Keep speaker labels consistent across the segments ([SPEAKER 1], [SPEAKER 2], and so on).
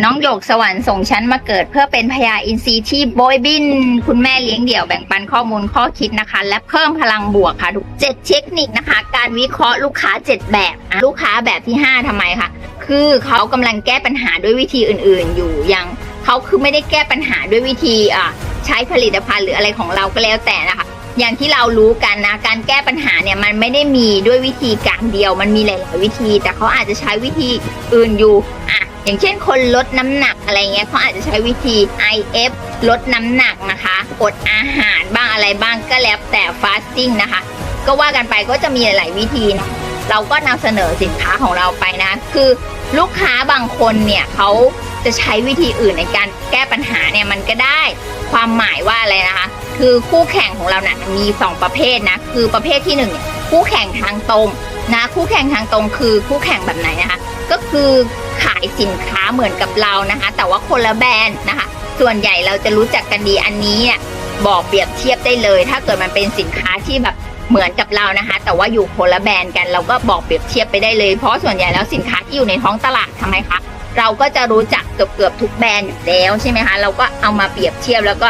[SPEAKER 1] น้องหยกสวรรค์ส่งฉันมาเกิดเพื่อเป็นพญาอินทรีที่โบยบิน คุณแม่เลี้ยงเดี่ยวแบ่งปันข้อมูลข้อคิดนะคะ และเพิ่มพลังบวกค่ะทุกเจ็ดเทคนิคนะคะ การวิเคราะห์ลูกค้าเจ็ดแบบอะลูกค้าแบบที่ห้าทำไมคะคือเขากำลังแก้ปัญหาด้วยวิธีอื่น ๆ อยู่อย่างเขาคือไม่ได้แก้ปัญหาด้วยวิธีอะใช้ผลิตภัณฑ์หรืออะไรของเราก็แล้วแต่นะคะ อย่างที่เรารู้กันนะ การแก้ปัญหาเนี่ยมันไม่ได้มีด้วยวิธีการเดียว มันมีหลาย ๆ วิธี แต่เขาอาจจะใช้วิธีอื่นอยู่อะอย่างเช่นคนลดน้ำหนักอะไรเงี้ยเขาอาจจะใช้วิธี IF ลดน้ำหนักนะคะอดอาหารบ้างอะไรบ้างก็แล้วแต่ fasting นะคะ ก็ว่ากันไปก็จะมีหลาย ๆ วิธีนะเราก็นำเสนอสินค้าของเราไปนะ คือลูกค้าบางคนเนี่ยเขาจะใช้วิธีอื่นในการแก้ปัญหาเนี่ยมันก็ได้ความหมายว่าอะไรนะคะ คือคู่แข่งของเรานะ่ะมีสองประเภทนะ คือประเภทที่หนึ่งเนี่ยคู่แข่งทางตรงนะคู่แข่งทางตรงคือคู่แข่งแบบไหนนะคะ ก็คือขายสินค้าเหมือนกับเรานะคะ แต่ว่าคนละแบรนด์นะคะ ส่วนใหญ่เราจะรู้จักกันดีอันนี้เนี่ยบอกเปรียบเทียบได้เลย ถ้าเกิดมันเป็นสินค้าที่แบบเหมือนกับเรานะคะ แต่ว่าอยู่คนละแบรนด์กันเราก็บอกเปรียบเทียบไปได้เลย เพราะส่วนใหญ่แล้วสินค้าที่อยู่ในท้องตลาดทำไมคะเราก็จะรู้จักเกือบเกือบๆทุกแบรนด์อยู่แล้วใช่ไหมคะเราก็เอามาเปรียบเทียบแล้วก็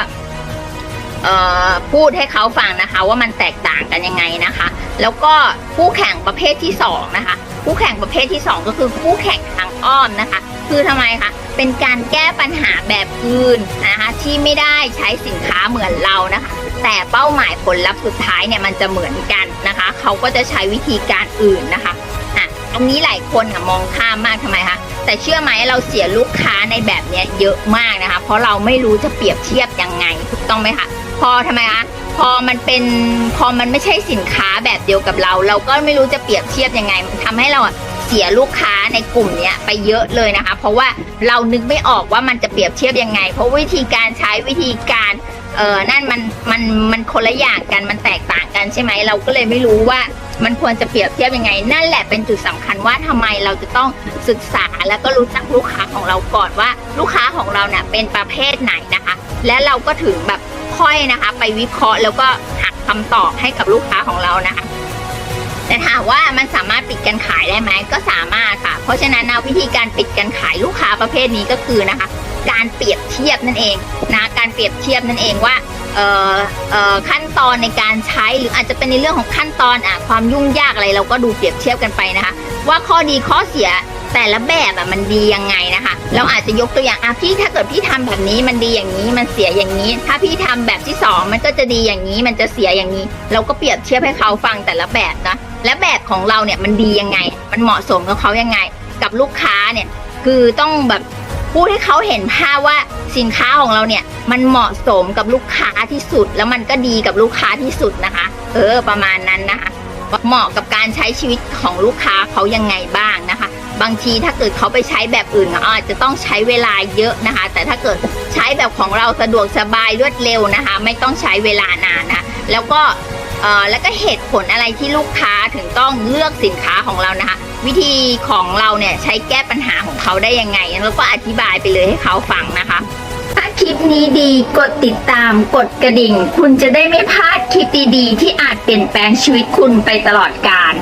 [SPEAKER 1] พูดให้เขาฟังนะคะ ว่ามันแตกต่างกันยังไงนะคะ แล้วก็คู่แข่งประเภทที่สองนะคะคู่แข่งประเภทที่สองก็คือคู่แข่งทางอ้อมนะคะ คือทำไมคะเป็นการแก้ปัญหาแบบอื่นนะคะ ที่ไม่ได้ใช้สินค้าเหมือนเรานะคะ แต่เป้าหมายผลลัพธ์สุดท้ายเนี่ยมันจะเหมือนกันนะคะ เขาก็จะใช้วิธีการอื่นนะคะอะอันนี้หลายคนอะมองข้ามมากทำไมคะแต่เชื่อไหมเราเสียลูกค้าในแบบนี้เยอะมากนะคะ เพราะเราไม่รู้จะเปรียบเทียบยังไงถูกต้องไหมคะ พอทำไมคะพอมันเป็นพอมันไม่ใช่สินค้าแบบเดียวกับเรา เราก็ไม่รู้จะเปรียบเทียบยังไงมันทำให้เราอะเสียลูกค้าในกลุ่มเนี้ยไปเยอะเลยนะคะ เพราะว่าเรานึกไม่ออกว่ามันจะเปรียบเทียบยังไง เพราะวิธีการใช้วิธีการเออนั่นมันมันมันคนละอย่างกันมันแตกต่างกันใช่ไหมเราก็เลยไม่รู้ว่ามันควรจะเปรียบเทียบยังไง นั่นแหละเป็นจุดสำคัญว่าทำไมเราจะต้องศึกษาแล้วก็รู้จักลูกค้าของเราก่อนว่า ลูกค้าของเราเนี่ยเป็นประเภทไหนนะคะ และเราก็ถึงแบบ ค่อยนะคะ ไปวิเคราะห์แล้วก็หาคำตอบให้กับลูกค้าของเรานะคะแต่ถามว่ามันสามารถปิดการขายได้ไหมก็สามารถค่ะ เพราะฉะนั้นนะวิธีการปิดการขายลูกค้าประเภทนี้ก็คือนะคะ การเปรียบเทียบนั่นเองนะการเปรียบเทียบนั่นเองว่าเอ่อเอ่อขั้นตอนในการใช้หรืออาจจะเป็นในเรื่องของขั้นตอนอะความยุ่งยากอะไรเราก็ดูเปรียบเทียบกันไปนะคะ ว่าข้อดีข้อเสีย แต่ละแบบอะมันดียังไงนะคะ เราอาจจะยกตัวอย่างอะพี่ถ้าเกิดพี่ทำแบบนี้มันดีอย่างนี้มันเสียอย่างนี้ ถ้าพี่ทำแบบที่สองมันก็จะดีอย่างนี้มันจะเสียอย่างนี้ เราก็เปรียบเทียบให้เขาฟังแต่ละแบบนะและแบบของเราเนี่ยมันดียังไง มันเหมาะสมกับเขายังไง กับลูกค้าเนี่ยคือต้องแบบพูดให้เขาเห็นภาพว่าสินค้าของเราเนี่ยมันเหมาะสมกับลูกค้าที่สุด แล้วมันก็ดีกับลูกค้าที่สุดนะคะ เออประมาณนั้นนะคะเหมาะกับการใช้ชีวิตของลูกค้าเขายังไงบ้างนะคะ บางทีถ้าเกิดเขาไปใช้แบบอื่นอาจจะต้องใช้เวลาเยอะนะคะ แต่ถ้าเกิดใช้แบบของเราสะดวกสบายรวดเร็วนะคะ ไม่ต้องใช้เวลานานนะแล้วก็แล้วก็เหตุผลอะไรที่ลูกค้าถึงต้องเลือกสินค้าของเรานะคะ วิธีของเราเนี่ยใช้แก้ปัญหาของเขาได้ยังไง แล้วก็อธิบายไปเลยให้เขาฟังนะคะ ถ้าคลิปนี้ดีกดติดตามกดกระดิ่ง คุณจะได้ไม่พลาดคลิปดีๆที่อาจเปลี่ยนแปลงชีวิตคุณไปตลอดกาล